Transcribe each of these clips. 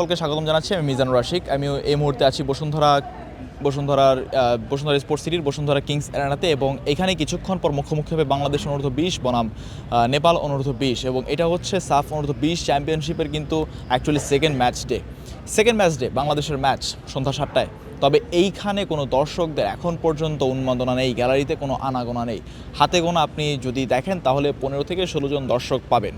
সকলকে স্বাগতম জানাচ্ছি আমি মিজানুর রাশিক। আমি এই মুহূর্তে আছি বসুন্ধরা, বসুন্ধরার বসুন্ধরা স্পোর্টস সিটির, বসুন্ধরা কিংস অ্যারেনাতে এবং এখানে কিছুক্ষণ পর মুখোমুখি হবে বাংলাদেশ অনূর্ধ্ব বিশ, বনাম নেপাল অনূর্ধ্ব বিশ এবং এটা হচ্ছে সাফ অনূর্ধ্ব বিশ চ্যাম্পিয়নশিপের কিন্তু actually second match day second match day বাংলাদেশের ম্যাচ সন্ধ্যা সাতটায়। তবে এইখানে কোনো দর্শকদের এখন পর্যন্ত উন্মাদনা নেই গ্যালারিতে কোনো আনাগোনা নেই। হাতে গোনা আপনি যদি দেখেন তাহলে পনেরো থেকে ষোলো জন দর্শক পাবেন।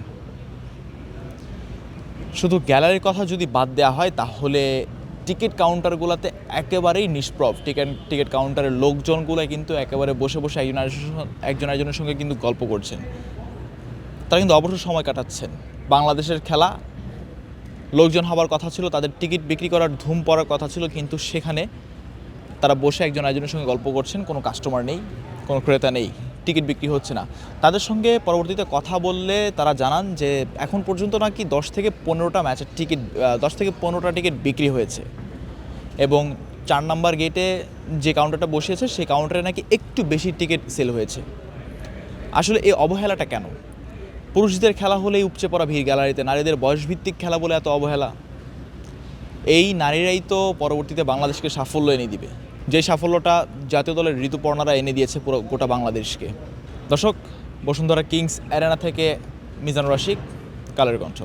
শুধু গ্যালারির কথা যদি বাদ দেওয়া হয়, তাহলে টিকিট কাউন্টারগুলোতে একেবারেই নিষ্প্রভ। টিকিট টিকিট কাউন্টারের লোকজনগুলো কিন্তু একেবারে বসে বসে একজন একজন একজনের সঙ্গে কিন্তু গল্প করছেন। তারা কিন্তু অবসর সময় কাটাচ্ছেন। বাংলাদেশের খেলা, লোকজন হবার কথা ছিল, তাদের টিকিট বিক্রি করার ধুম পড়ার কথা ছিল, কিন্তু সেখানে তারা বসে একজন একজনের সঙ্গে গল্প করছেন, কোনো কাস্টমার নেই, কোনো ক্রেতা নেই। টিকিট বিক্রি হচ্ছে না। তাদের সঙ্গে পরবর্তীতে কথা বললে তারা জানান যে, এখন পর্যন্ত নাকি দশ থেকে পনেরোটা ম্যাচের টিকিট দশ থেকে পনেরোটা টিকিট বিক্রি হয়েছে। এবং চার নাম্বার গেটে যে কাউন্টারটা বসিয়েছে, সেই কাউন্টারে নাকি একটু বেশি টিকিট সেল হয়েছে। আসলে এই অবহেলাটা কেন? পুরুষদের খেলা হলেই উপচে পড়া ভিড় গ্যালারিতে, নারীদের বয়সভিত্তিক খেলা বলে এত অবহেলা। এই নারীরাই তো পরবর্তীতে বাংলাদেশকে সাফল্য এনে দিবে। যে সাফল্যটা জাতীয় দলের ঋতুপর্ণারা এনে দিয়েছে পুরো গোটা বাংলাদেশকে। দর্শক, বসুন্ধরা কিংস অ্যারেনা থেকে মিজান রশিক, কালের কণ্ঠ।